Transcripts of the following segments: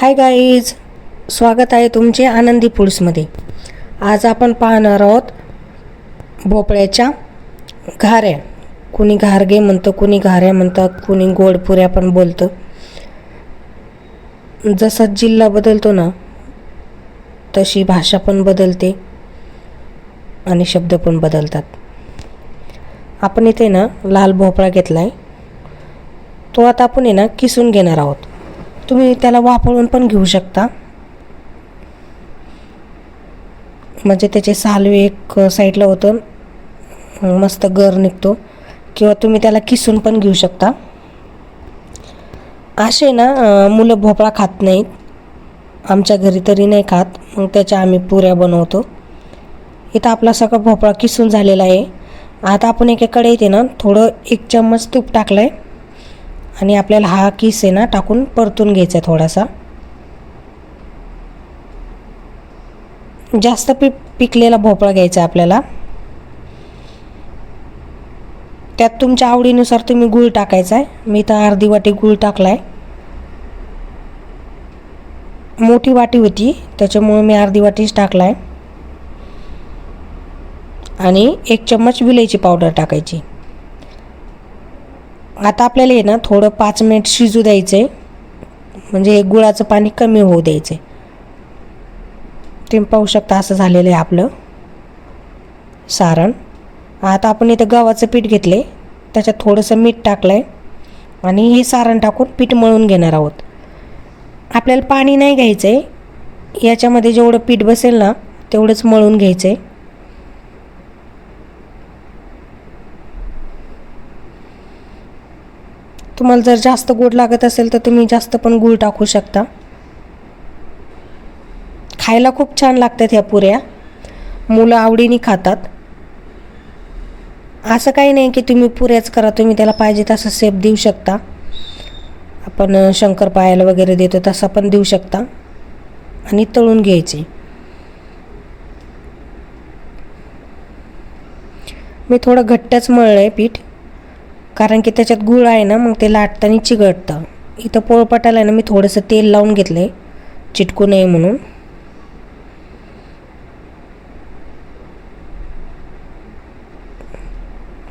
Hi guys स्वागत आहे तुमचे आनंदी फूड्समध्ये. आज आपण पाहणार आहोत भोपळ्याच्या घाऱ्या. कुणी घारगे म्हणतं कुणी घाऱ्या म्हणतात कुणी गोडपुऱ्या पण बोलतं. जसा जिल्हा बदलतो ना तशी भाषा पण बदलते आणि शब्द पण बदलतात. आपण इथे ना लाल भोपळा घेतला आहे तो आता आपण आहे ना किसून घेणार आहोत. तुम्ही त्याला वापरून पण घेऊ शकता. म्हणजे त्याचे सालवे एक साईडला होतं. मस्त गर निघतो. किंवा तुम्ही त्याला किसून पण घेऊ शकता. असे ना मुलं भोपळा खात नाहीत. आमच्या घरी तरी नाही खात. मग त्याच्या आम्ही पुऱ्या बनवतो. इथं आपला सगळा भोपळा किसून झालेला आहे. आता आपण एकेकडे येते ना थोडं एक चम्मच तूप टाकलं आहे आणि आपल्याला हा किस आहे ना टाकून परतून घ्यायचा आहे थोडासा. जास्त पि पिकलेला भोपळा घ्यायचा आहे आपल्याला. त्यात तुमच्या आवडीनुसार तुम्ही गूळ टाकायचा आहे. मी तर अर्धी वाटी गूळ टाकला आहे मोठी वाटी होती त्याच्यामुळे मी अर्धी वाटीच टाकला आहे आणि एक चम्मच विलायची पावडर टाकायची. आता आपल्याला हे ना थोडं पाच मिनिट शिजू द्यायचं. आहे म्हणजे हे गुळाचं पाणी कमी होऊ द्यायचं. आहे तुम्ही पाहू शकता असं झालेलं आहे आपलं. सारण. आता आपण इथं गव्हाचं पीठ घेतलं. आहे त्याच्यात थोडंसं मीठ टाकलं आहे आणि हे सारण टाकून पीठ मळून घेणार आहोत. आपल्याला पाणी नाही घ्यायचं आहे याच्यामध्ये जेवढं पीठ बसेल ना तेवढंच मळून घ्यायचं आहे तुम्हाला जर जास्त गोड लागत असेल तर तुम्ही जास्त पण गूळ टाकू शकता. खायला खूप छान लागतात ह्या पुऱ्या. मुलं आवडीने खातात. असं काही नाही की तुम्ही पुऱ्याच करा तुम्ही त्याला पाहिजे तसं सेप देऊ शकता. आपण शंकर शंकरपाळ्याला वगैरे देतो तसा पण देऊ शकता. आणि तळून घ्यायचे. मी थोडं घट्टच मळलं आहे पीठ. कारण की त्याच्यात गुळ आहे ना मग ते लाटताना चिघळतं. इथं पोळपाटाला आहे ना मी थोडंसं तेल लावून घेतलं आहे चिटकू नये म्हणून.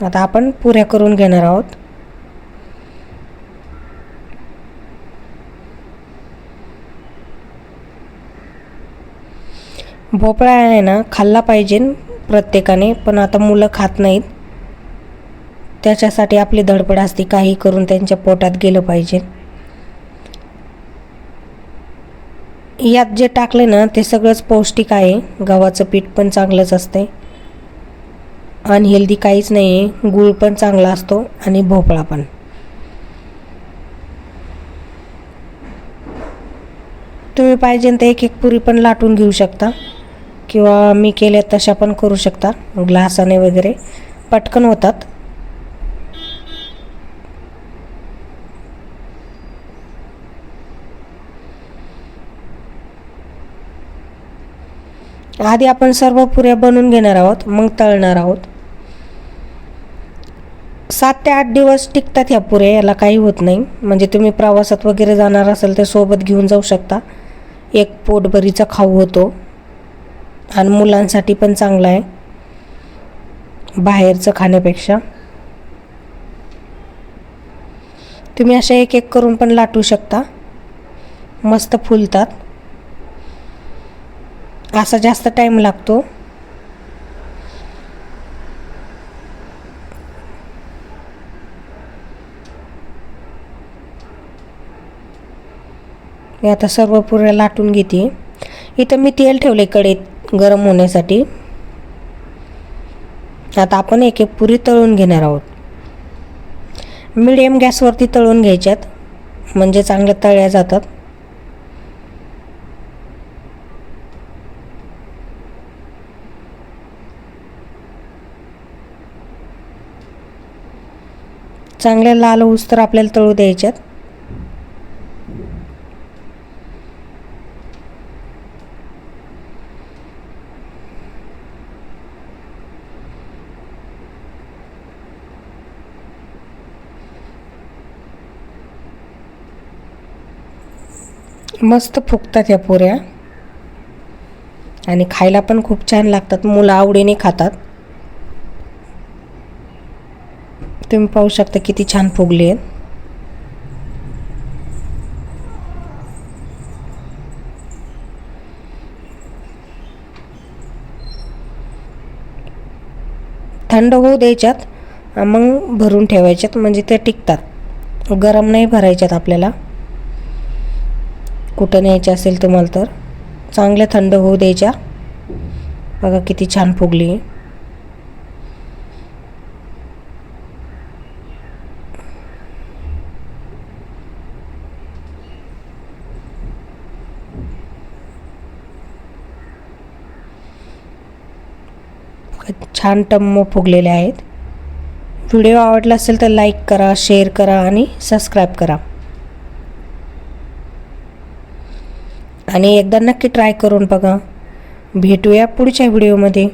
आता आपण पुऱ्या करून घेणार आहोत. भोपळा आहे ना खाल्ला पाहिजे प्रत्येकाने पण आता मुलं खात नाहीत. त्याच्यासाठी आपली धडपड असते काही करून त्यांच्या पोटात गेलं पाहिजे. यात जे टाकले ना ते सगळंच पौष्टिक आहे. गव्हाचं पीठ पण चांगलंच असते अनहेल्दी काहीच नाही आहे गूळ पण चांगला असतो आणि भोपळा पण. तुम्ही पाहिजे तर एक एक पुरी पण लाटून घेऊ शकता. किंवा मी केल्या तशा पण करू शकता. ग्लासाने वगैरे. पटकन होतात. आधी आपण सर्व पुऱ्या बनवून घेणार आहोत मग तळणार आहोत. सात ते आठ दिवस टिकतात ह्या पुऱ्या याला काही होत नाही. म्हणजे तुम्ही प्रवासात वगैरे जाणार असाल तर सोबत घेऊन जाऊ शकता. एक पोटभरीचा खाऊ होतो. आणि मुलांसाठी पण चांगला आहे. बाहेरचं खाण्यापेक्षा. तुम्ही अशा एक एक करून पण लाटू शकता. मस्त फुलतात. असा जास्त टाईम लागतो. मी आता सर्व पुऱ्या लाटून घेते. इथं मी तेल ठेवले कडेत गरम होण्यासाठी. आता आपण एक एक पुरी तळून घेणार आहोत. मिडियम गॅसवरती तळून घ्यायच्यात. म्हणजे चांगल्या तळ्या जातात. चांगल्या लाल ऊस तर आपल्याला तळू द्यायच्यात. मस्त फुगतात या पोऱ्या. आणि खायला पण खूप छान लागतात. मुलं आवडीने खातात. तुम्ही पाहू शकता किती छान फुगले आहेत. थंड होऊ द्यायच्यात मग भरून ठेवायच्यात म्हणजे ते टिकतात. गरम नाही भरायच्यात आपल्याला. कुठं न्यायचे असेल तुम्हाला तर. चांगल्या थंड होऊ द्यायच्या. बघा किती छान फुगली. छान टम्म फुगलेले आहेत. व्हिडिओ आवडला असेल तर लाईक करा शेअर करा आणि सबस्क्राईब करा. आणि एकदा नक्की ट्राय करून बघा. भेटूया पुढच्या व्हिडिओमध्ये